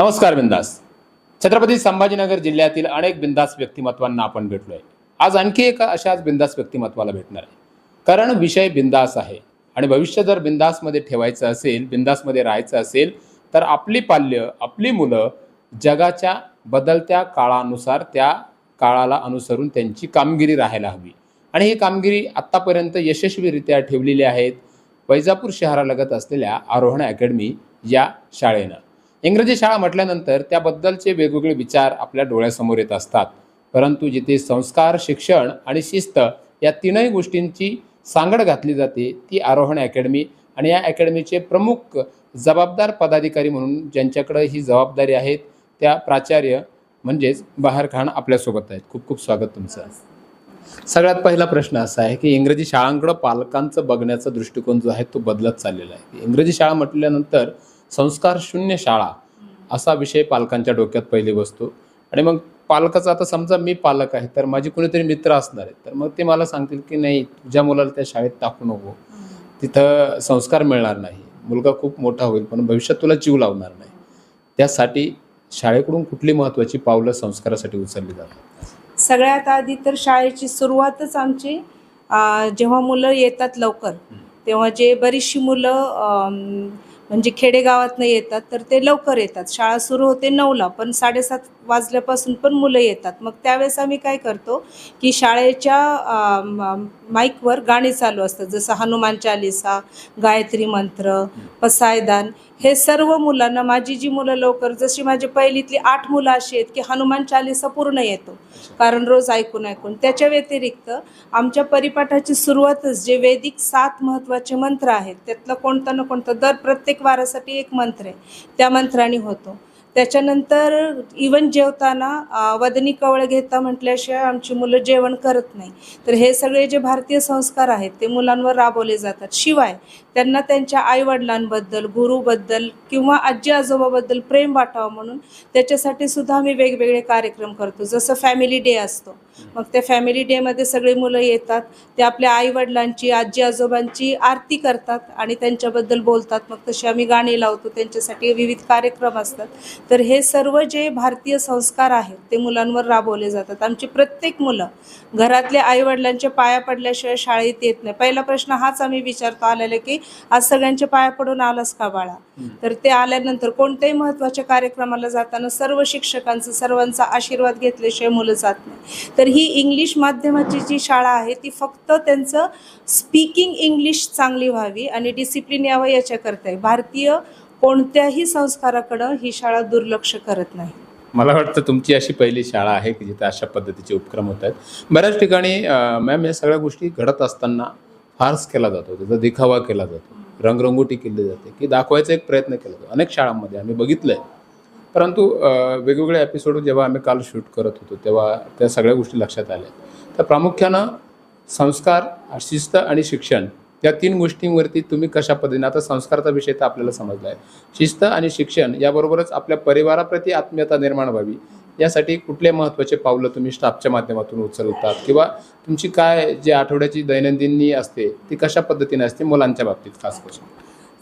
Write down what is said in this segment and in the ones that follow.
नमस्कार बिंदास. छत्रपती संभाजीनगर जिल्ह्यातील अनेक बिंदास व्यक्तिमत्वांना आपण भेटलोय. आज आणखी एका अशाच बिंदास व्यक्तिमत्वाला भेटणार आहे. कारण विषय बिंदास आहे आणि भविष्य जर बिंदासमध्ये ठेवायचं असेल बिंदासमध्ये राहायचं असेल तर आपली पाल्य आपली मुलं जगाच्या बदलत्या काळानुसार त्या काळाला अनुसरून त्यांची कामगिरी राहायला हवी. आणि ही कामगिरी आत्तापर्यंत यशस्वीरित्या ठेवलेली आहेत. वैजापूर शहरालगत असलेल्या आरोहण अकॅडमी या शाळेनं. इंग्रजी शाळा म्हटल्यानंतर त्याबद्दलचे वेगवेगळे विचार आपल्या डोळ्यासमोर येत असतात. परंतु जिथे संस्कार शिक्षण आणि शिस्त या तीनही गोष्टींची सांगड घातली जाते ती आरोहण अकॅडमी आणि या अकॅडमीचे प्रमुख जबाबदार पदाधिकारी म्हणून ज्यांच्याकडे ही जबाबदारी आहेत त्या प्राचार्य म्हणजेच बहार खान आपल्यासोबत आहेत. खूप खूप स्वागत तुमचं. सगळ्यात पहिला प्रश्न असा आहे की इंग्रजी शाळांकडं पालकांचं बघण्याचा दृष्टिकोन जो आहे तो बदलत चाललेला आहे. इंग्रजी शाळा म्हटल्यानंतर संस्कार शून्य शाळा असा विषय पालकांच्या डोक्यात पहिले बसतो आणि मग पालकाचा आता समजा मी पालक आहे तर माझे कोणीतरी मित्र असणार आहेत. तर मग ते मला सांगतील की नाही तुझ्या मुलाला त्या शाळेत टाकू नको. तिथं संस्कार मिळणार नाही. मुलगा खूप मोठा होईल पण भविष्यात तुला जीव लावणार नाही. त्यासाठी शाळेकडून कुठली महत्त्वाची पावलं संस्कारासाठी उचलली जातात? सगळ्यात आधी तर शाळेची सुरुवातच आमची जेव्हा मुलं येतात लवकर तेव्हा जे बरीचशी मुलं म्हणजे खेडेगावातनं येतात तर ते लवकर येतात. शाळा सुरू होते नऊला पण साडेसात वाजल्यापासून पण मुलं येतात. मग त्यावेळेस आम्ही काय करतो की शाळेच्या माईकवर गाणी चालू असतात. जसं हनुमान चालिसा गायत्री मंत्र पसायदान हे सर्व मुलांना माझी जी मुलं लवकर जशी माझी पहिलीतली आठ मुलं अशी आहेत की हनुमान चालिसा पूर्ण येतो. कारण रोज ऐकून ऐकून. त्याच्या व्यतिरिक्त आमच्या परिपाठाची सुरुवातच जे वैदिक सात महत्त्वाचे मंत्र आहेत त्यातलं कोणतं ना कोणतं दर प्रत्येक वारासाठी एक मंत्र आहे. त्या मंत्राने होतो. त्याच्यानंतर इवन जेवताना वदनी कवळ घेता म्हटल्याशिवाय आमची मुलं जेवण करत नाही. तर हे सगळे जे भारतीय संस्कार आहेत ते मुलांवर राबवले जातात. शिवाय त्यांना त्यांच्या आईवडिलांबद्दल गुरुबद्दल किंवा आजी आजोबाबद्दल प्रेम वाटावं म्हणून त्याच्यासाठी सुद्धा आम्ही वेगवेगळे कार्यक्रम करतो. जसं फॅमिली डे असतो. मग त्या फॅमिली डेमध्ये सगळी मुलं येतात. ते आपल्या आईवडिलांची आजी आजोबांची आरती करतात आणि त्यांच्याबद्दल बोलतात. मग तशी आम्ही गाणी लावतो. त्यांच्यासाठी विविध कार्यक्रम असतात. तर हे सर्व जे भारतीय संस्कार आहेत ते मुलांवर राबवले जातात. आमची प्रत्येक मुलं घरातल्या आईवडिलांच्या पाया पडल्याशिवाय शाळेत येत नाही. पहिला प्रश्न हाच आम्ही विचारतो आलेला की आज सगळ्यांच्या पाया पडून आलास का बाळा? तर ते आल्यानंतर कोणत्याही महत्त्वाच्या कार्यक्रमाला जाताना सर्व शिक्षकांचा सर्वांचा आशीर्वाद घेतल्याशिवाय मुलं जात नाही. तर ही इंग्लिश माध्यमाची जी शाळा आहे ती फक्त त्यांचं स्पीकिंग इंग्लिश चांगली व्हावी आणि डिसिप्लिन यावं याच्याकरता आहे भारतीय कोणत्याही संस्काराकडं ही शाळा दुर्लक्ष करत नाही. मला वाटतं तुमची अशी पहिली शाळा आहे की जिथे अशा पद्धतीचे उपक्रम होत आहेत. बऱ्याच ठिकाणी मॅम या सगळ्या गोष्टी घडत असताना फार्स केला जातो त्याचा दिखावा केला जातो रंगरंगोटी केली जाते की दाखवायचा एक प्रयत्न केला जातो. अनेक शाळांमध्ये आम्ही बघितलं आहे परंतु वेगवेगळ्या वेगवेगळे एपिसोड जेव्हा आम्ही काल शूट करत होतो तेव्हा त्या सगळ्या गोष्टी लक्षात आल्या. तर प्रामुख्यानं संस्कार शिस्त आणि शिक्षण या तीन गोष्टींवरती तुम्ही कशा पद्धतीने आता संस्काराचा विषय तर आपल्याला समजला आहे शिस्त आणि शिक्षण याबरोबरच आपल्या परिवाराप्रती आत्मीयता निर्माण व्हावी यासाठी कुठले महत्त्वाचे पावलं तुम्ही स्टाफच्या माध्यमातून उचलतात? किंवा तुमची काय जे आठवड्याची दैनंदिनी असते ती कशा पद्धतीने असते? मुलांच्या बाबतीत खास करून.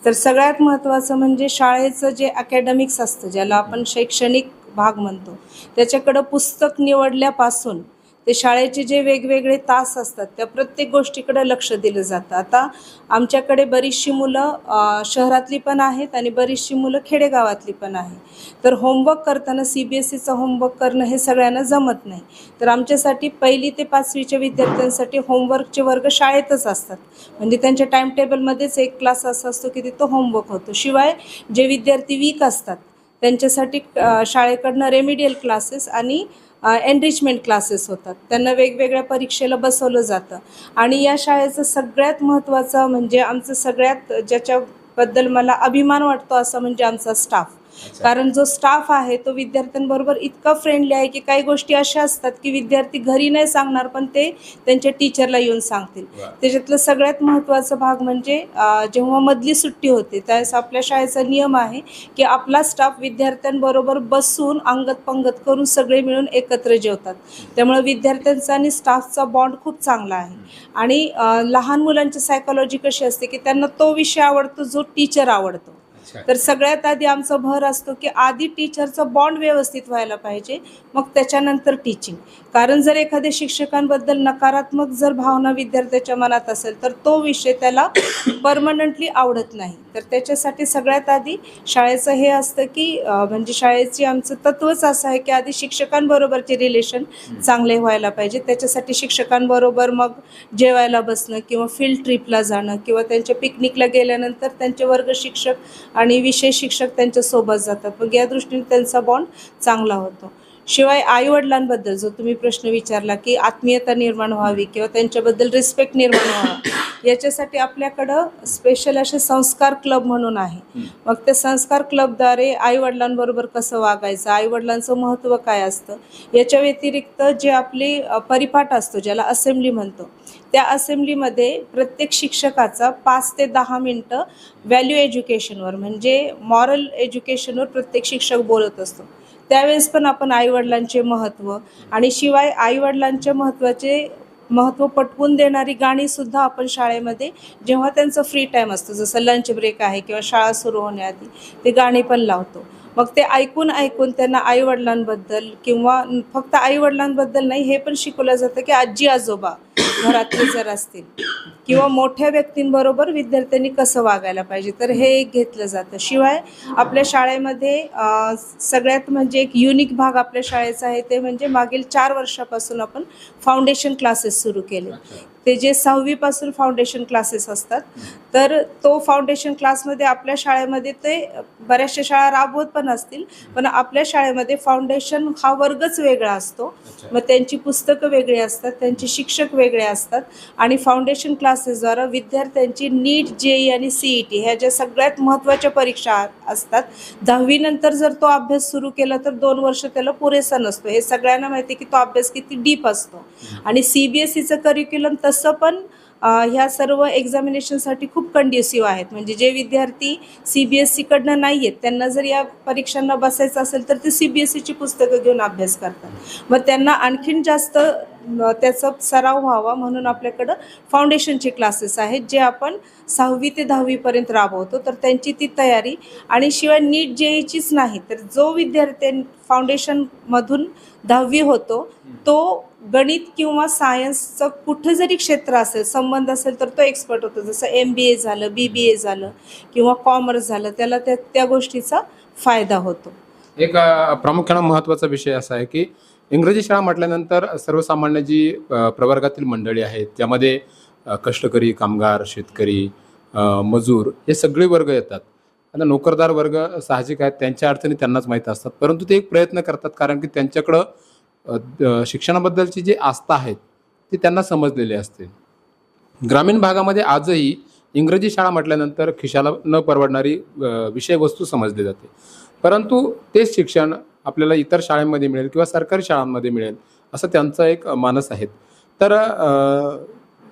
तर सगळ्यात महत्त्वाचं म्हणजे शाळेचं जे अकॅडमिक्स असतं ज्याला आपण शैक्षणिक भाग म्हणतो त्याच्याकडं पुस्तक निवडल्यापासून ते शाळेचे जे वेगवेगळे तास असतात त्या प्रत्येक गोष्टीकडे लक्ष दिलं जातं. आता आमच्याकडे बरीचशी मुलं शहरातली पण आहेत आणि बरीचशी मुलं खेडेगावातली पण आहे तर होमवर्क करताना सी बी एस सीचं होमवर्क करणं हे सगळ्यांना जमत नाही. तर आमच्यासाठी पहिली ते पाचवीच्या विद्यार्थ्यांसाठी होमवर्कचे वर्ग शाळेतच असतात. म्हणजे त्यांच्या टाईम टेबलमध्येच एक क्लास असा असतो की तिथं होमवर्क होतो. शिवाय जे विद्यार्थी वीक असतात त्यांच्यासाठी शाळेकडनं रेमिडियल क्लासेस आणि एनरिचमेंट क्लासेस होतात. त्यांना वेगवेगळ्या परीक्षेला बसवलं जातं. आणि या शाळेचं सगळ्यात महत्त्वाचं म्हणजे आमचं सगळ्यात ज्याच्याबद्दल मला अभिमान वाटतो असं म्हणजे आमचा स्टाफ कारण जो स्टाफ आहे तो विद्यार्थ्यांबरोबर इतका फ्रेंडली आहे की काही गोष्टी अशा असतात की विद्यार्थी घरी नाही सांगणार पण ते त्यांच्या टीचरला येऊन सांगतील. त्याच्यातलं सगळ्यात महत्त्वाचा भाग म्हणजे जेव्हा मधली सुट्टी होते त्यावेळेस आपल्या शाळेचा नियम आहे की आपला स्टाफ विद्यार्थ्यांबरोबर बसून अंगत पंगत करून सगळे मिळून एकत्र जेवतात. त्यामुळे विद्यार्थ्यांचा आणि स्टाफचा बॉन्ड खूप चांगला आहे. आणि लहान मुलांची सायकोलॉजी कशी असते की त्यांना तो विषय आवडतो जो टीचर आवडतो. तर सगळ्यात आधी आमचा भर असतो की आधी टीचरचं बॉन्ड व्यवस्थित व्हायला पाहिजे मग त्याच्यानंतर टीचिंग कारण जर एखाद्या शिक्षकांबद्दल नकारात्मक जर भावना विद्यार्थ्याच्या मनात असेल तर तो विषय त्याला परमनंटली आवडत नाही. तर त्याच्यासाठी सगळ्यात आधी शाळेचं हे असतं की म्हणजे शाळेची आमचं तत्वच असं आहे की आधी शिक्षकांबरोबरचे रिलेशन चांगले व्हायला पाहिजे. त्याच्यासाठी शिक्षकांबरोबर मग जेवायला बसणं किंवा फील्ड ट्रिपला जाणं किंवा त्यांच्या पिकनिकला गेल्यानंतर त्यांचे वर्ग शिक्षक आणि विषय शिक्षक त्यांच्यासोबत जातात. मग या दृष्टीने त्यांचा बॉन्ड चांगला होतो. शिवाय आईवडिलांबद्दल जो तुम्ही प्रश्न विचारला की आत्मीयता निर्माण व्हावी किंवा त्यांच्याबद्दल रिस्पेक्ट निर्माण व्हावा याच्यासाठी आपल्याकडं स्पेशल असे संस्कार क्लब म्हणून आहे. मग त्या संस्कार क्लबद्वारे आईवडिलांबरोबर कसं वागायचं आईवडिलांचं महत्त्व काय असतं याच्या व्यतिरिक्त जे आपली परिपाठ असतो ज्याला असेंब्ली म्हणतो त्या असेंब्लीमध्ये प्रत्येक शिक्षकाचा पाच ते दहा मिनटं व्हॅल्यू एज्युकेशनवर म्हणजे मॉरल एज्युकेशनवर प्रत्येक शिक्षक बोलत असतो. त्यावेळेस पण आपण आईवडिलांचे महत्त्व आणि शिवाय आईवडिलांच्या महत्त्वाचे महत्त्व पटवून देणारी गाणीसुद्धा आपण शाळेमध्ये जेव्हा त्यांचं फ्री टाईम असतो जसं लंच ब्रेक आहे किंवा शाळा सुरू होण्याआधी ते गाणी पण लावतो. मग ते ऐकून ऐकून त्यांना आईवडिलांबद्दल किंवा फक्त आईवडिलांबद्दल नाही हे पण शिकवलं जातं की आजी आजोबा घरातले जर असतील किंवा मोठ्या व्यक्तींबरोबर विद्यार्थ्यांनी कसं वागायला पाहिजे तर हे एक घेतलं जातं. शिवाय आपल्या शाळेमध्ये सगळ्यात म्हणजे एक युनिक भाग आपल्या शाळेचा आहे ते म्हणजे मागील चार वर्षापासून आपण फाउंडेशन क्लासेस सुरू केले. ते जे सहावीपासून फाउंडेशन क्लासेस असतात तर तो फाउंडेशन क्लासमध्ये आपल्या शाळेमध्ये ते बऱ्याचशा शाळा राबवत पण असतील पण आपल्या शाळेमध्ये फाउंडेशन हा वर्गच वेगळा असतो. मग त्यांची पुस्तकं वेगळी असतात त्यांचे शिक्षक वेगळे असतात आणि फाउंडेशन क्लासेसद्वारा विद्यार्थ्यांची नीट जेई आणि सीई टी ह्या ज्या सगळ्यात महत्त्वाच्या परीक्षा असतात. दहावीनंतर जर तो अभ्यास सुरू केला तर दोन वर्ष त्याला पुरेसा नसतो. हे सगळ्यांना माहिती आहे की तो अभ्यास किती डीप असतो. आणि सी बी एस सीचं करिक्युलम तसं पण ह्या सर्व एक्झामिनेशनसाठी खूप कंड्युसिव्ह आहेत. म्हणजे जे विद्यार्थी सी बी एस सीकडनं नाही आहेत त्यांना जर या परीक्षांना बसायचं असेल तर ते सी बी एस सीची पुस्तकं घेऊन अभ्यास करतात. मग त्यांना आणखीन जास्त त्याचा सराव व्हावा म्हणून आपल्याकडं फाउंडेशनचे क्लासेस आहेत जे आपण सहावी ते दहावीपर्यंत राबवतो. तर त्यांची ती तयारी आणि शिवाय नीट जेईचीच नाही तर जो विद्यार्थी फाउंडेशनमधून दहावी होतो तो गणित किंवा सायन्सचं कुठं जरी क्षेत्र असेल संबंध असेल तर तो एक्सपर्ट होतो. जसं एम बी ए झालं बी बी ए झालं किंवा कॉमर्स झालं त्याला त्या त्या गोष्टीचा फायदा होतो. एक प्रामुख्यानं महत्त्वाचा विषय असा आहे की इंग्रजी शाळा म्हटल्यानंतर सर्वसामान्य जी प्रवर्गातील मंडळी आहेत त्यामध्ये कष्टकरी कामगार शेतकरी मजूर हे सगळे वर्ग येतात. आता नोकरदार वर्ग साहजिक आहेत त्यांच्या अडचणी त्यांनाच माहीत असतात. परंतु ते एक प्रयत्न करतात कारण की त्यांच्याकडं शिक्षणाबद्दलची जी आस्था आहेत ती त्यांना समजलेली असते. ग्रामीण भागामध्ये आजही इंग्रजी शाळा म्हटल्यानंतर खिशाला न परवडणारी विषयवस्तू समजली जाते. परंतु तेच शिक्षण आपल्याला इतर शाळांमध्ये मिळेल किंवा सरकारी शाळांमध्ये मिळेल असं त्यांचा एक मानस आहे तर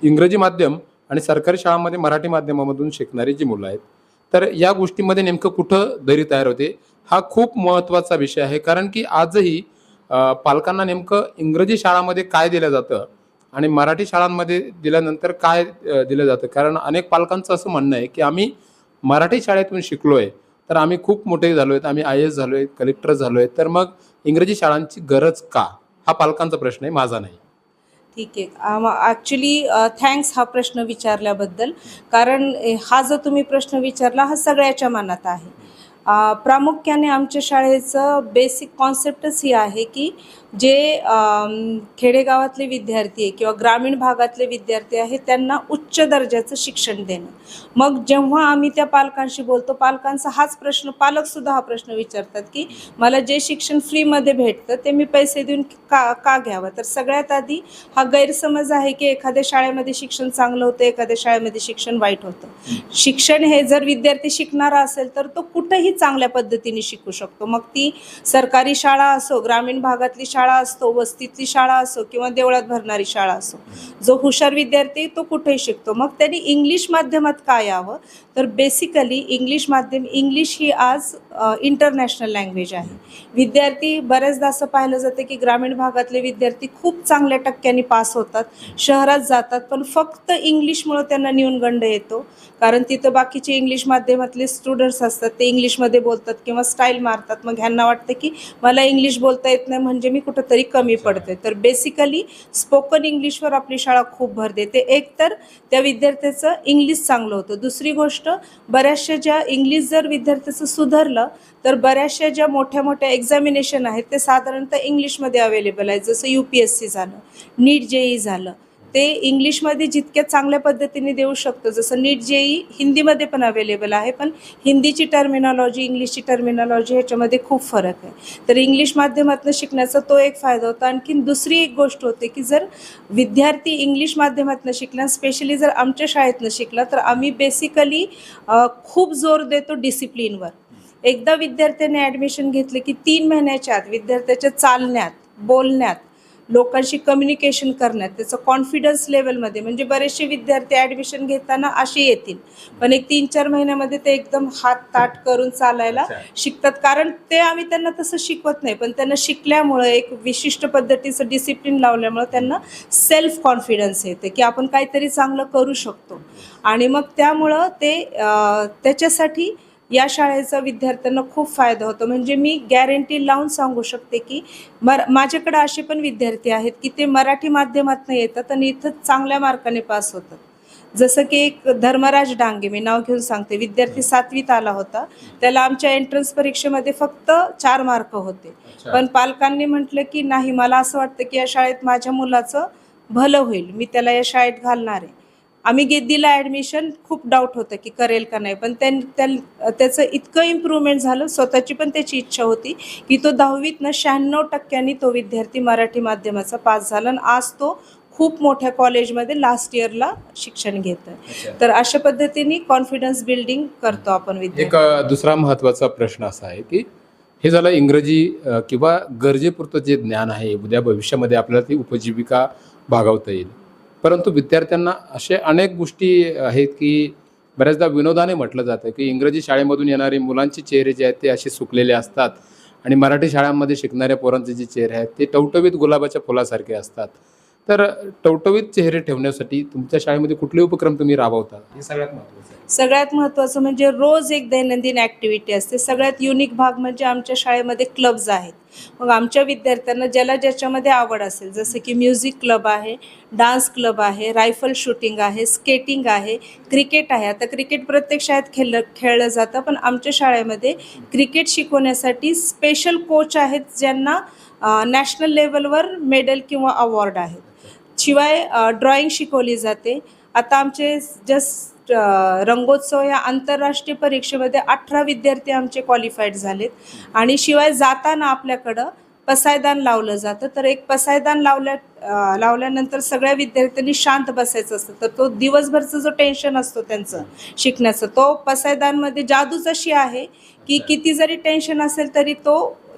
इंग्रजी माध्यम आणि सरकारी शाळांमध्ये मराठी माध्यमामधून शिकणारी जी मुलं आहेत तर या गोष्टीमध्ये नेमकं कुठं दरी तयार होते हा खूप महत्त्वाचा विषय आहे. कारण की आजही पालकांना नेमकं इंग्रजी शाळांमध्ये काय दिलं जातं आणि मराठी शाळांमध्ये दिल्यानंतर काय दिलं जातं? कारण अनेक पालकांचं असं म्हणणं आहे की आम्ही मराठी शाळेतून शिकलो आहे तर आम्ही खूप मोठे झालो आहेत आम्ही आय एस झालो आहे कलेक्टर झालो आहे तर मग इंग्रजी शाळांची गरज का? हा पालकांचा प्रश्न आहे माझा नाही. ठीक आहे. ॲक्च्युली थँक्स हा प्रश्न विचारल्याबद्दल. कारण हा जो तुम्ही प्रश्न विचारला हा सगळ्याच्या मनात आहे. प्रामुख्याने आमच्या शाळेचं बेसिक कॉन्सेप्टच ही आहे की जे खेडेगावातले विद्यार्थी आहे किंवा ग्रामीण भागातले विद्यार्थी आहे त्यांना उच्च दर्जाचं शिक्षण देणं. मग जेव्हा आम्ही त्या पालकांशी बोलतो पालकांचा हाच प्रश्न पालकसुद्धा हा प्रश्न विचारतात की मला जे शिक्षण फ्रीमध्ये भेटतं ते मी पैसे देऊन का का घ्यावं? तर सगळ्यात आधी हा गैरसमज आहे की एखाद्या शाळेमध्ये शिक्षण चांगलं होतं एखाद्या शाळेमध्ये शिक्षण वाईट होतं. शिक्षण हे जर विद्यार्थी शिकणारा असेल तर तो कुठंही चांगल्या पद्धतीने शिकू शकतो. मग ती सरकारी शाळा असो ग्रामीण भागातली शाळा असतो वस्तीतली शाळा असो किंवा देवळात भरणारी शाळा असो जो हुशार विद्यार्थी तो कुठेही शिकतो. मग त्यांनी इंग्लिश माध्यमात काय यावं? तर बेसिकली इंग्लिश माध्यम इंग्लिश ही आज इंटरनॅशनल लँग्वेज आहे. विद्यार्थी बऱ्याचदा असं पाहिलं जातं की ग्रामीण भागातले विद्यार्थी खूप चांगल्या टक्क्यांनी पास होतात शहरात जातात पण फक्त इंग्लिशमुळं त्यांना न्यूनगंड येतो. कारण तिथं बाकीचे इंग्लिश माध्यमातले स्टुडंट्स असतात ते इंग्लिशमध्ये बोलतात किंवा स्टाईल मारतात. मग ह्यांना वाटतं की मला इंग्लिश बोलता येत नाही म्हणजे मी कुठंतरी कमी पडते तर बेसिकली स्पोकन इंग्लिशवर आपली शाळा खूप भर देते. एक तर त्या विद्यार्थ्याचं इंग्लिश चांगलं होतं. दुसरी गोष्ट बऱ्याचशा ज्या इंग्लिश जर विद्यार्थ्याचं सुधारलं तर बऱ्याचशा ज्या मोठ्या मोठ्या एक्झामिनेशन आहेत ते साधारणतः इंग्लिशमध्ये अवेलेबल आहेत. जसं यू पी एस सी झालं नीट जेई झालं. ते इंग्लिशमध्ये जितक्या चांगल्या पद्धतीने देऊ शकतो. जसं नीट जेई हिंदीमध्ये पण अवेलेबल आहे पण हिंदीची टर्मिनॉलॉजी इंग्लिशची टर्मिनॉलॉजी ह्याच्यामध्ये खूप फरक आहे. तर इंग्लिश माध्यमातून शिकण्याचा तो एक फायदा होता. आणखीन दुसरी एक गोष्ट होते की जर विद्यार्थी इंग्लिश माध्यमातून शिकला स्पेशली जर आमच्या शाळेतनं शिकला तर आम्ही बेसिकली खूप जोर देतो डिसिप्लिनवर एकदा विद्यार्थ्याने ॲडमिशन घेतले की तीन महिन्याच्या आत विद्यार्थ्याच्या चालण्यात बोलण्यात लोकांशी कम्युनिकेशन करण्यात त्याचं कॉन्फिडन्स लेवलमध्ये म्हणजे बरेचसे विद्यार्थी ॲडमिशन घेताना असे येतील. पण एक तीन चार महिन्यामध्ये ते एकदम हात ताट करून चालायला. शिकतात. कारण ते आम्ही त्यांना तसं शिकवत नाही पण त्यांना शिकल्यामुळं एक विशिष्ट पद्धतीचं डिसिप्लिन लावल्यामुळं त्यांना सेल्फ कॉन्फिडन्स येते की आपण काहीतरी चांगलं करू शकतो. आणि मग त्यामुळं ते त्याच्यासाठी या शाळेचा विद्यार्थ्यांना खूप फायदा होतो. म्हणजे मी गॅरंटी लावून सांगू शकते की मर माझ्याकडे असे पण विद्यार्थी आहेत की ते मराठी माध्यमातून येतात आणि इथं चांगल्या मार्काने पास होतात. जसं की एक धर्मराज डांगे मी नाव घेऊन सांगते. विद्यार्थी सातवीत आला होता. त्याला आमच्या एंट्रन्स परीक्षेमध्ये फक्त चार मार्क होते. पण पालकांनी म्हटलं की नाही मला असं वाटतं की या शाळेत माझ्या मुलाचं भलं होईल. मी त्याला या शाळेत घालणार आहे. आम्ही गे दिला ॲडमिशन खूप डाऊट होतं की करेल का नाही. पण त्यां त्या त्याचं इतकं इम्प्रूव्हमेंट झालं स्वतःची पण त्याची इच्छा होती की तो दहावीतनं शहाण्णव टक्क्यांनी तो विद्यार्थी मराठी माध्यमाचा पास झाला आणि आज तो खूप मोठ्या कॉलेजमध्ये लास्ट इयरला शिक्षण घेत आहे तर अशा पद्धतीने कॉन्फिडन्स बिल्डिंग करतो आपण एक दुसरा महत्त्वाचा प्रश्न असा आहे की हे झालं इंग्रजी किंवा गरजेपुरतं जे ज्ञान आहे उद्या भविष्यामध्ये आपल्याला ती उपजीविका भागवता येईल. परंतु विद्यार्थ्यांना असे अनेक गोष्टी आहेत की बऱ्याचदा विनोदाने म्हटलं जातं की इंग्रजी शाळेमधून येणारे मुलांचे चेहरे जे आहेत ते असे सुकलेले असतात आणि मराठी शाळांमध्ये शिकणाऱ्या पोरांचे जे चेहरे आहेत ते टवटवीत गुलाबाच्या फुलासारखे असतात. तर टवटवीत चेहरे ठेवण्यासाठी तुमच्या शाळेमध्ये कुठले उपक्रम तुम्ही राबवता? हे सगळ्यात महत्वाचं आहे. सगळ्यात महत्त्वाचं म्हणजे रोज एक दैनंदिन ॲक्टिव्हिटी असते. सगळ्यात युनिक भाग म्हणजे आमच्या शाळेमध्ये क्लब्ज आहेत. मग आमच्या विद्यार्थ्यांना ज्याला ज्याच्यामध्ये आवड असेल जसं की म्युझिक क्लब आहे डान्स क्लब आहे रायफल शूटिंग आहे स्केटिंग आहे क्रिकेट आहे. आता क्रिकेट प्रत्येक शाळेत खेळलं खेळलं जातं पण आमच्या शाळेमध्ये क्रिकेट शिकवण्यासाठी स्पेशल कोच आहेत ज्यांना नॅशनल लेवलवर मेडल किंवा अवॉर्ड आहेत. शिवाय ड्रॉईंग शिकवली जाते. आता आमचे जस्ट रंगोत्सव या आंतरराष्ट्रीय परीक्षेमध्ये अठरा विद्यार्थी आमचे क्वालिफाईड झालेत. आणि शिवाय जाताना आपल्याकडं पसायदान लावलं जातं. तर एक पसायदान लावल्या लावल्यानंतर सगळ्या विद्यार्थ्यांनी शांत बसायचं असतं. तर तो दिवसभरचं जो टेन्शन असतो त्यांचं शिकण्याचं तो पसायदानमध्ये जादूच अशी आहे की किती जरी टेन्शन असेल तरी तो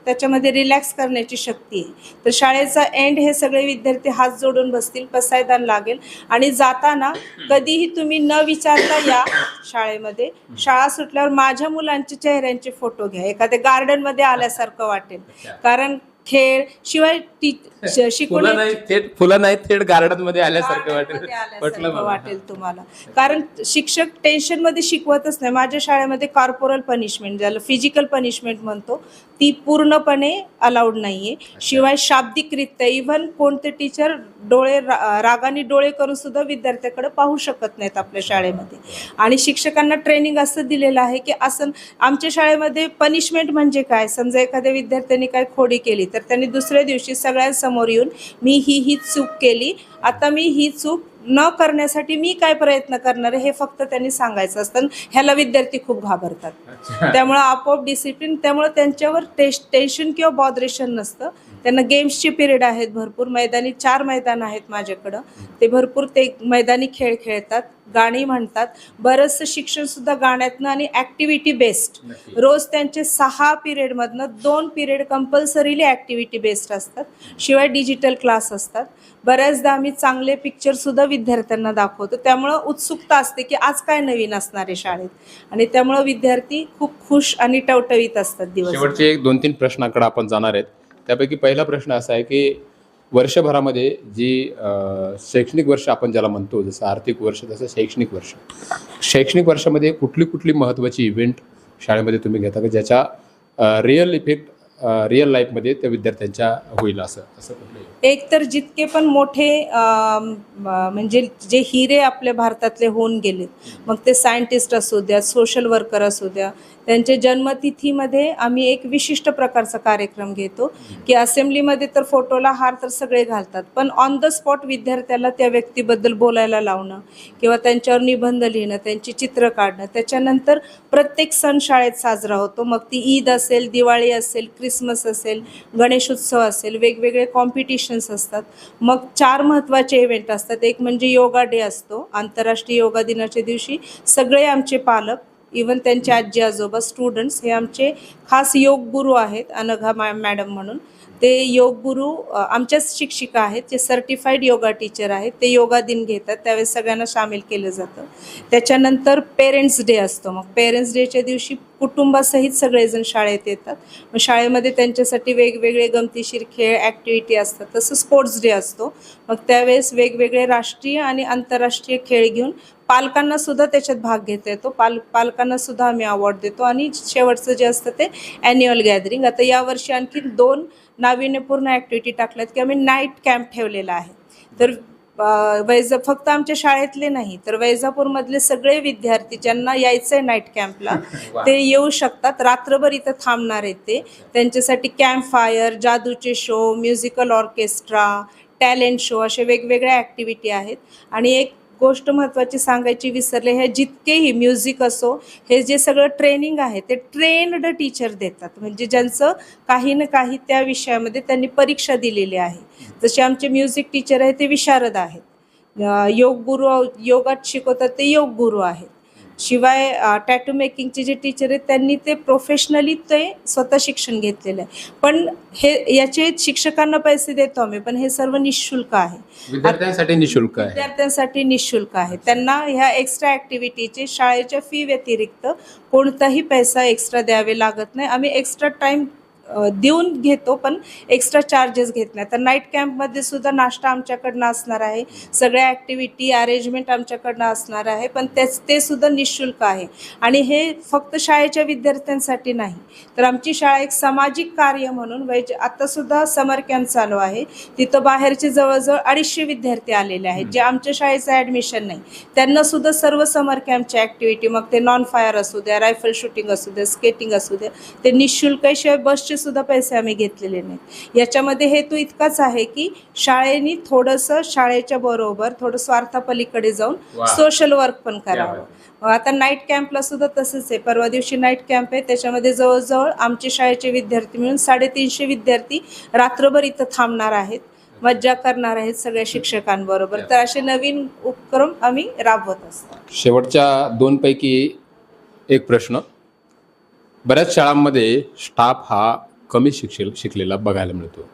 त्याच्यामध्ये रिलॅक्स करण्याची शक्ती आहे. तर शाळेचा एंड हे सगळे विद्यार्थी हात जोडून बसतील पसायदान लागेल. आणि जाताना कधीही तुम्ही न विचारता या शाळेमध्ये. शाळा सुटल्यावर माझ्या मुलांच्या चेहऱ्यांचे फोटो घ्या. एखाद्या गार्डनमध्ये आल्यासारखं वाटेल. कारण खेळ शिवाय फुलं नाही थेट फुलं नाही थेट गार्डनमध्ये आल्यासारखं वाटेल. वाटेल तुम्हाला. कारण शिक्षक टेन्शनमध्ये शिकवतच नाही. माझ्या शाळेमध्ये कॉर्पोरल पनिशमेंट ज्याला फिजिकल पनिशमेंट म्हणतो ती पूर्णपणे अलाउड नाहीये. शिवाय शाब्दिकरित्या इव्हन कोणते टीचर डोळे रा- रागाने डोळे करून सुद्धा विद्यार्थ्याकडे पाहू शकत नाहीत आपल्या शाळेमध्ये. आणि शिक्षकांना ट्रेनिंग असं दिलेलं आहे की असं आमच्या शाळेमध्ये पनिशमेंट म्हणजे काय? समजा एखाद्या विद्यार्थ्यांनी काय खोडी केली तर त्यांनी दुसऱ्या दिवशी सगळ्यांसमोर येऊन मी ही ही चूक केली आता मी ही चूक न करण्यासाठी मी काय प्रयत्न करणार आहे हे फक्त त्यांनी सांगायचं असतं. ह्याला विद्यार्थी खूप घाबरतात. त्यामुळं आपोआप डिसिप्लिन त्यामुळं त्यांच्यावर टेश टेन्शन किंवा बॉदरेशन नसतं. त्यांना गेम्सचे पिरियड आहेत भरपूर. मैदानी चार मैदान आहेत माझ्याकडं. ते भरपूर ते मैदानी खेळ खेळतात गाणी म्हणतात. बरंचसं शिक्षणसुद्धा गाण्यातनं आणि ॲक्टिव्हिटी बेस्ड रोज त्यांचे सहा पिरियडमधनं दोन पिरियड कंपल्सरीली ॲक्टिव्हिटी बेस्ड असतात. शिवाय डिजिटल क्लास असतात. बऱ्याचदा आम्ही चांगले पिक्चरसुद्धा विद्यार्थ्यांना दाखवतो. त्यामुळं उत्सुकता असते की आज काय नवीन असणार आहे शाळेत. आणि त्यामुळं विद्यार्थी खूप खुश आणि टवटवीत असतात दिवस शेवटचे एक दोन तीन प्रश्नाकडे आपण जाणार आहेत. त्यापैकी पहिला प्रश्न असा आहे की वर्षभरामध्ये जी अ, शैक्षणिक वर्ष आपण ज्याला म्हणतो जसं आर्थिक वर्ष तसं शैक्षणिक वर्ष. शैक्षणिक वर्षामध्ये कुठली कुठली महत्त्वाची इव्हेंट शाळेमध्ये तुम्ही घेता का? ज्याचा रिअल इफेक्ट रिअल लाईफमध्ये त्या विद्यार्थ्यांच्या होईल असं असं कुठलं तर जितके पण मोठे म्हणजे जे हिरे आपल्या भारतातले होऊन गेलेत मग ते सायंटिस्ट असू द्या सोशल वर्कर असू द्या त्यांच्या जन्मतिथीमध्ये आम्ही एक विशिष्ट प्रकारचा कार्यक्रम घेतो की असेंब्लीमध्ये तर फोटोला हार तर सगळे घालतात पण ऑन द स्पॉट विद्यार्थ्याला त्या व्यक्तीबद्दल बोलायला लावणं किंवा त्यांच्यावर निबंध लिहिणं त्यांची चित्र काढणं त्याच्यानंतर प्रत्येक सण शाळेत साजरा होतो. मग ती ईद असेल दिवाळी असेल क्रिसमस असेल गणेशोत्सव असेल वेगवेगळे कॉम्पिटिशन सेशन्स असतात. मग चार महत्त्वाचे इव्हेंट असतात. एक म्हणजे योगा डे असतो. आंतरराष्ट्रीय योगा दिनाच्या दिवशी सगळे आमचे पालक इवन त्यांचे आजी आजोबा स्टुडंट्स हे आमचे खास योग गुरु आहेत अनघा मॅ मॅडम म्हणून. ते योग गुरु आमच्याच शिक्षिका आहेत जे सर्टिफाईड योगा टीचर आहेत ते योगा दिन घेतात त्यावेळेस सगळ्यांना सामील केलं जातं. त्याच्यानंतर पेरेंट्स डे असतो मग. पेरेंट्स डेच्या दिवशी कुटुंबासहित सगळेजण शाळेत येतात. मग शाळेमध्ये त्यांच्यासाठी वेगवेगळे गमतीशीर खेळ ॲक्टिव्हिटी असतात तसं स्पोर्ट्स डे असतो. मग त्यावेळेस वेगवेगळे राष्ट्रीय आणि आंतरराष्ट्रीय खेळ घेऊन पालकांना सुद्धा त्याच्यात भाग घेता येतो. पाल पालकांना सुद्धा आम्ही अवॉर्ड देतो. आणि शेवटचं जे असतं ते ॲन्युअल गॅदरिंग आता यावर्षी आणखी दोन नाविन्यपूर्ण ॲक्टिव्हिटी टाकल्यात की आम्ही नाईट कॅम्प ठेवलेला आहे. तर वैजा फक्त आमच्या शाळेतले नाही तर वैजापूरमधले सगळे विद्यार्थी ज्यांना यायचं आहे नाईट कॅम्पला ते येऊ शकतात. रात्रभर इथं थांबणार आहेत ते. त्यांच्यासाठी camp fire जादूचे show musical orchestra talent show असे वेगवेगळ्या ॲक्टिव्हिटी आहेत. आणि एक गोष्ट महत्त्वाची सांगायची विसरले हे जितकेही म्युझिक असो हे जे सगळं ट्रेनिंग आहे ते ट्रेन्ड टीचर देतात. म्हणजे ज्यांचं काही ना काही त्या विषयामध्ये त्यांनी परीक्षा दिलेली आहे. जसे आमचे म्युझिक टीचर आहे ते विशारद आहेत. योग गुरु योगात शिकवतात ते योग गुरु आहेत. शिवाय टॅटू मेकिंगचे जे टीचर आहेत त्यांनी ते प्रोफेशनली ते स्वतः शिक्षण घेतलेलं आहे. पण हे याचे शिक्षकांना पैसे देतो आम्ही पण हे सर्व निशुल्क आहे. विद्यार्थ्यांसाठी निशुल्क आहे. विद्यार्थ्यांसाठी निशुल्क आहे. त्यांना ह्या एक्स्ट्रा ॲक्टिव्हिटीचे शाळेच्या फी व्यतिरिक्त कोणताही पैसा एक्स्ट्रा द्यावे लागत नाही. आम्ही एक्स्ट्रा टाईम देऊन घेतो पण एक्स्ट्रा चार्जेस घेत नाही. तर नाईट कॅम्पमध्ये सुद्धा नाश्ता आमच्याकडनं असणार आहे. सगळ्या ॲक्टिव्हिटी अरेंजमेंट आमच्याकडनं असणार आहे पण त्याच ते सुद्धा निशुल्क आहे. आणि हे फक्त शाळेच्या विद्यार्थ्यांसाठी नाही तर आमची शाळा एक सामाजिक कार्य म्हणून वैज आत्तासुद्धा समर कॅम्प चालू आहे. तिथं बाहेरचे जवळजवळ अडीचशे विद्यार्थी आलेले आहेत जे आमच्या शाळेचं ॲडमिशन नाही. त्यांना सुद्धा सर्व समर कॅम्पच्या ॲक्टिव्हिटी मग ते नॉन फायर असू द्या रायफल शूटिंग असू द्या स्केटिंग असू द्या ते निशुल्क शिवाय बसचे सुद्धा पैसे आम्ही घेतलेले नाहीत. याच्यामध्ये हेतू इतकाच आहे की शाळेनी थोडंसं शाळेच्या बरोबर थोडं स्वार्थापलीकडे जाऊन. सोशल वर्क पण करावं. आता नाईट कॅम्पला सुद्धा तसंच आहे. परवा दिवशी नाईट कॅम्प आहे. त्याच्यामध्ये जवळजवळ आमचे शाळेचे विद्यार्थी मिळून साडेतीनशे विद्यार्थी रात्रभर इथं थांबणार आहेत. मज्जा करणार आहेत सगळ्या शिक्षकांबरोबर. तर असे नवीन उपक्रम आम्ही राबवत असतो. शेवटच्या दोनपैकी एक प्रश्न. बऱ्याच शाळांमध्ये स्टाफ हा कमी शिक्षे शिकलेला बघायला मिळतो.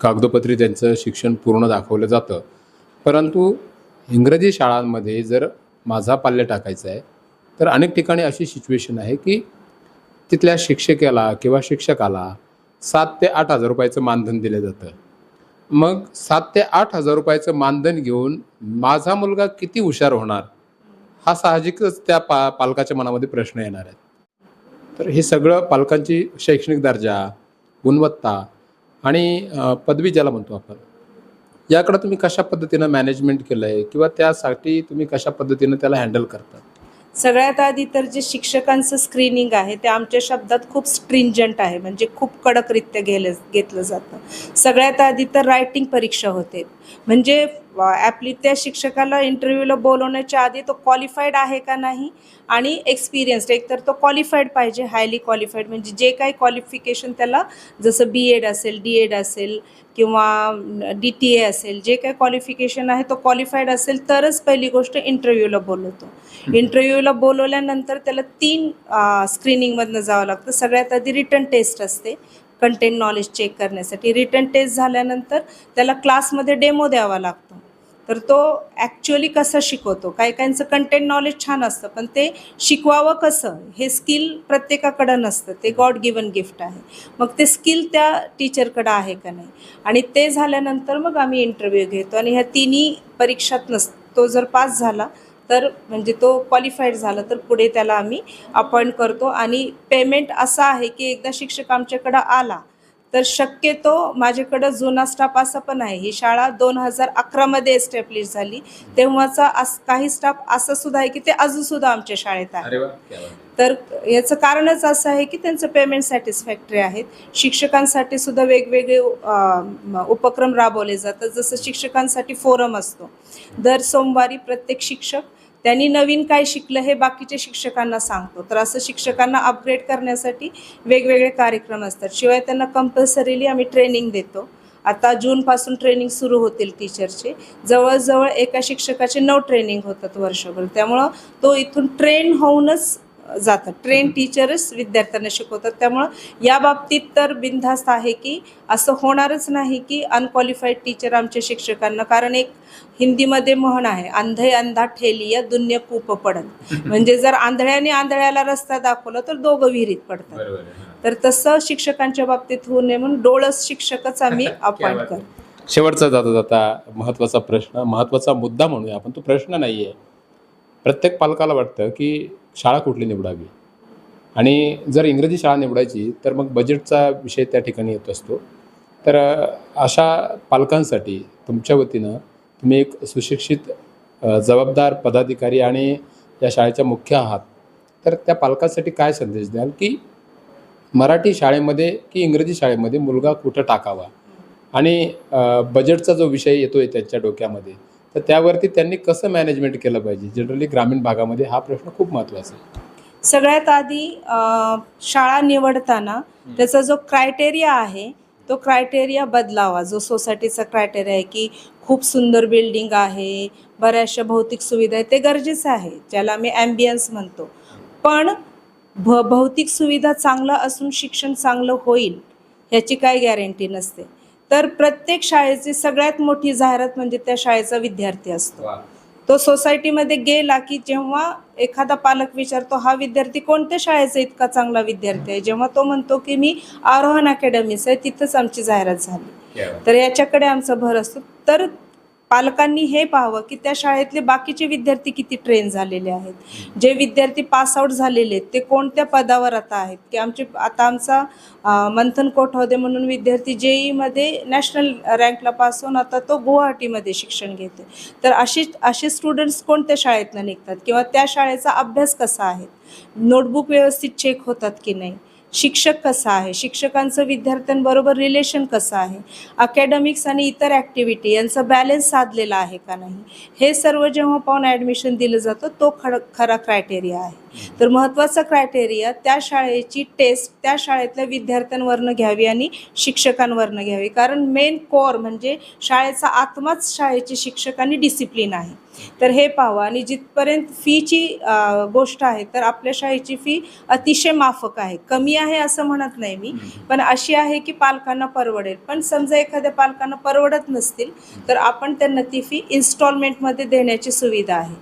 कागदोपत्री त्यांचं शिक्षण पूर्ण दाखवलं जातं. परंतु इंग्रजी शाळांमध्ये जर माझा पाल्य टाकायचा आहे तर अनेक ठिकाणी अशी सिच्युएशन आहे की तिथल्या शिक्षकाला किंवा शिक्षकाला सात ते आठ हजार रुपयाचं मानधन दिलं जातं. मग सात ते आठ हजार रुपयाचं मानधन घेऊन माझा मुलगा किती हुशार होणार? हा साहजिकच त्या पा पालकाच्या मनामध्ये प्रश्न येणार आहेत तर हे सगळं पालकांची शैक्षणिक दर्जा गुणवत्ता आणि पदवी ज्याला म्हणतो आपण याकडं तुम्ही कशा पद्धतीनं मॅनेजमेंट केलं आहे किंवा त्यासाठी तुम्ही कशा पद्धतीनं त्याला हँडल करता? सगळ्यात आधी तर जे शिक्षकांचं स्क्रीनिंग आहे ते आमच्या शब्दात खूप स्ट्रिंजंट आहे म्हणजे खूप कडकरित्या गेलं घेतलं जातं. सगळ्यात आधी तर रायटिंग परीक्षा होते. म्हणजे ॲपली त्या शिक्षकाला इंटरव्ह्यूला बोलवण्याच्या आधी तो क्वालिफाईड आहे का नाही आणि एक्सपिरियन्स्ड एक तर तो क्वालिफाईड पाहिजे हायली क्वालिफाईड म्हणजे जे काही क्वालिफिकेशन त्याला जसं बी एड असेल डी एड असेल किंवा डी टी ए असेल जे काही क्वालिफिकेशन आहे तो क्वालिफाईड असेल तरच पहिली गोष्ट इंटरव्ह्यूला बोलवतो. इंटरव्ह्यूला बोलवल्यानंतर त्याला तीन स्क्रीनिंगमधनं जावं लागतं. सगळ्यात आधी रिटर्न टेस्ट असते कंटेंट नॉलेज चेक करण्यासाठी. रिटर्न टेस्ट झाल्यानंतर त्याला क्लासमध्ये डेमो द्यावा लागतो. तर तो ॲक्च्युअली कसं शिकवतो? काही काहींचं कंटेंट नॉलेज छान असतं पण ते शिकवावं कसं? हे स्किल प्रत्येकाकडं नसतं. ते गॉड गिवन गिफ्ट आहे. मग ते स्किल त्या टीचरकडं आहे का नाही? आणि ते झाल्यानंतर मग आम्ही इंटरव्ह्यू घेतो. आणि ह्या तिन्ही परीक्षात नस तो जर पास झाला तर म्हणजे तो क्वालिफाईड झाला तर पुढे त्याला आम्ही अपॉइंट करतो. आणि पेमेंट असं आहे की एकदा शिक्षक आमच्याकडं आला तर शक्यतो माझ्याकडं जुना स्टाफ असा पण आहे. ही शाळा दोन हजार अकरामध्ये एस्टॅब्लिश झाली. तेव्हाचा अस काही स्टाफ असं सुद्धा आहे की ते अजूनसुद्धा आमच्या शाळेत आहे. तर याचं कारणच असं आहे की त्यांचं पेमेंट सॅटिस्फॅक्टरी आहेत. शिक्षकांसाठी सुद्धा वेगवेगळे उपक्रम राबवले जातात. जसं शिक्षकांसाठी फोरम असतो. दर सोमवारी प्रत्येक शिक्षक त्यांनी नवीन काय शिकलं हे बाकीच्या शिक्षकांना सांगतो. तर असं शिक्षकांना अपग्रेड करण्यासाठी वेगवेगळे कार्यक्रम असतात. शिवाय त्यांना कंपल्सरीली आम्ही ट्रेनिंग देतो. आता जूनपासून ट्रेनिंग सुरू होतील टीचरचे जवळजवळ एका शिक्षकाचे नऊ ट्रेनिंग होतात वर्षभर. त्यामुळं तो इथून ट्रेन होऊनच जातात. ट्रेन टीचरच विद्यार्थ्यांना शिकवतात. त्यामुळं या बाबतीत तर बिनधास्त आहे की असं होणारच नाही की अनक्वालिफाईड टीचर आमच्या शिक्षकांना कारण एक हिंदीमध्ये म्हण आहे अंधे अंधा ठेलिया दुन्य कूप पडत म्हणजे जर आंधळ्याने आंधळ्याला रस्ता दाखवला तर दोघं विहिरीत पडतात. तर तसं शिक्षकांच्या बाबतीत होऊ नये म्हणून डोळस शिक्षकच आम्ही अपॉइंट. करतो. शेवटचा जाता जाता महत्त्वाचा प्रश्न महत्त्वाचा मुद्दा म्हणूया आपण तो प्रश्न नाही आहे प्रत्येक पालकाला वाटतं की शाळा कुठली निवडावी? आणि जर इंग्रजी शाळा निवडायची तर मग बजेटचा विषय त्या ठिकाणी येत असतो. तर अशा पालकांसाठी तुमच्या वतीनं तुम्ही एक सुशिक्षित जबाबदार पदाधिकारी आणि या शाळेच्या मुख्य आहात. तर त्या पालकांसाठी काय संदेश द्याल की मराठी शाळेमध्ये की इंग्रजी शाळेमध्ये मुलगा कुठं टाकावा? आणि बजेटचा जो विषय येतोय त्यांच्या डोक्यामध्ये तर त्यावरती त्यांनी कसं मॅनेजमेंट केलं पाहिजे? जनरली ग्रामीण भागामध्ये हा प्रश्न खूप महत्त्वाचा आहे. सगळ्यात आधी शाळा निवडताना त्याचा जो क्रायटेरिया आहे तो क्रायटेरिया बदलावा. जो सोसायटीचा क्रायटेरिया आहे की खूप सुंदर बिल्डिंग आहे बऱ्याचशा भौतिक सुविधा आहेत ते गरजेचं आहे ज्याला आम्ही ॲम्बियन्स म्हणतो. पण भ भौतिक सुविधा चांगलं असून शिक्षण चांगलं होईल ह्याची काय गॅरंटी नसते. तर प्रत्येक शाळेची सगळ्यात मोठी जाहिरात म्हणजे त्या शाळेचा विद्यार्थी असतो. तो सोसायटीमध्ये गेला की जेव्हा एखादा पालक विचारतो हा विद्यार्थी कोणत्या शाळेचा इतका चांगला विद्यार्थी आहे? जेव्हा तो म्हणतो की मी आरोहण अकॅडमीच आहे तिथंच आमची जाहिरात झाली. तर याच्याकडे आमचा भर असतो. तर पालकांनी हे पाहावं की त्या शाळेतले बाकीचे विद्यार्थी किती ट्रेन झालेले आहेत. जे विद्यार्थी पास आउट झालेले आहेत ते कोणत्या पदावर आता आहेत? की आमचे आता आमचा मंथन कोठावदे म्हणून विद्यार्थी जेईमध्ये नॅशनल रँकला पास होऊन आता तो गुवाहाटीमध्ये शिक्षण घेते तर असे असे स्टुडंट्स कोणत्या शाळेतनं निघतात? किंवा त्या शाळेचा अभ्यास कसा आहे? नोटबुक व्यवस्थित चेक होतात की नाही? शिक्षक कसा आहे? शिक्षकांचं विद्यार्थ्यांबरोबर रिलेशन कसं आहे? अकॅडमिक्स आणि इतर ॲक्टिव्हिटी यांचा बॅलन्स साधलेला आहे का नाही? हे सर्व जेव्हा पाहून ॲडमिशन दिलं जातं तो खर खरा क्रायटेरिया आहे. तर महत्त्वाचा क्रायटेरिया त्या शाळेची टेस्ट त्या शाळेतल्या विद्यार्थ्यांवरनं घ्यावी आणि शिक्षकांवरनं घ्यावी. कारण मेन कोर म्हणजे शाळेचा आत्माच शाळेचे शिक्षक आणि डिसिप्लिन आहे. तर हे पाहावं. आणि जिथपर्यंत फीची गोष्ट आहे तर आपल्या शाळेची फी अतिशय माफक आहे. कमी आहे असं म्हणत नाही मी. पण अशी आहे की पालकांना परवडेल. पण समजा एखाद्या पालकांना परवडत नसतील तर आपण त्यांना ती फी इन्स्टॉलमेंटमध्ये देण्याची सुविधा आहे.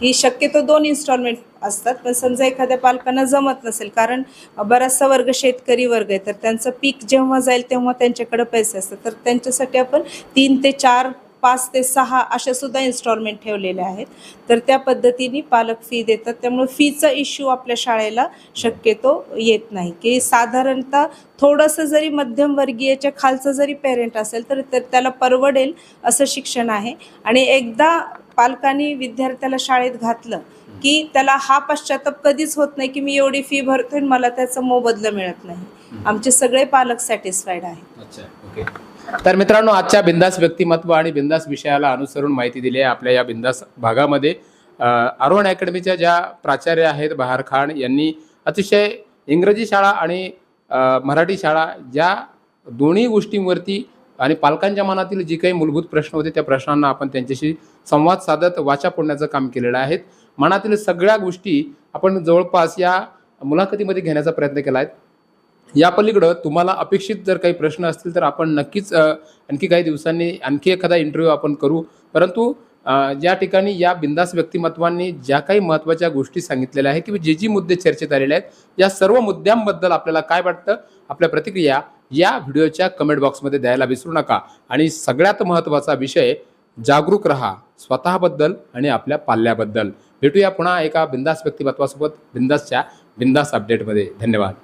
की शक्यतो दोन इन्स्टॉलमेंट असतात पण समजा एखाद्या पालकांना जमत नसेल कारण बराचसा वर्ग शेतकरी वर्ग आहे तर त्यांचं पीक जेव्हा जाईल तेव्हा त्यांच्याकडे पैसे असतात. तर त्यांच्यासाठी आपण तीन ते चार पाच ते सहा अशा सुद्धा इन्स्टॉलमेंट ठेवलेले आहेत. तर त्या पद्धतीने पालक फी देतात. त्यामुळे फीचा इश्यू आपल्या शाळेला शक्यतो येत नाही. की साधारणतः थोडंसं जरी मध्यमवर्गीयच्या खालचं जरी पेरेंट असेल तर तर त्याला परवडेल असं शिक्षण आहे. आणि एकदा पालकांनी विद्यार्थ्याला शाळेत घातलं की त्याला हा पश्चाताप कधीच होत नाही की मी एवढी फी भरतोय मला त्याचं मोबदलं मिळत नाही. आमचे सगळे पालक सॅटिस्फाईड आहेत. अच्छा ओके तर मित्रांनो आजच्या बिंदास व्यक्तिमत्व आणि बिंदास विषयाला अनुसरून माहिती दिली आहे आपल्या या बिंदास भागामध्ये. अरुण आरोहण अकॅडमीच्या ज्या प्राचार्य आहेत बहार खान यांनी अतिशय इंग्रजी शाळा आणि मराठी शाळा ज्या दोन्ही गोष्टींवरती आणि पालकांच्या मनातील जी काही मूलभूत प्रश्न होते त्या प्रश्नांना आपण त्यांच्याशी संवाद साधत वाचा फोडण्याचं काम केलेलं आहे. मनातील सगळ्या गोष्टी आपण जवळपास या मुलाखतीमध्ये घेण्याचा प्रयत्न केला आहे. या पलीकडं तुम्हाला अपेक्षित जर काही प्रश्न असतील तर आपण नक्कीच आणखी काही दिवसांनी आणखी एखादा इंटरव्ह्यू आपण करू. परंतु ज्या या ठिकाणी या बिंदास व्यक्तिमत्वांनी ज्या काही महत्त्वाच्या गोष्टी सांगितलेल्या आहेत किंवा जे जी मुद्दे चर्चेत आलेले आहेत या सर्व मुद्द्यांबद्दल आपल्याला काय वाटतं? आपल्या प्रतिक्रिया या व्हिडिओच्या कमेंट बॉक्समध्ये द्यायला विसरू नका. आणि सगळ्यात महत्त्वाचा विषय जागरूक रहा स्वतःबद्दल आणि आपल्या पाल्याबद्दल. भेटूया पुन्हा एका बिंदास व्यक्तिमत्वासोबत बिंदासच्या बिंदास अपडेटमध्ये धन्यवाद.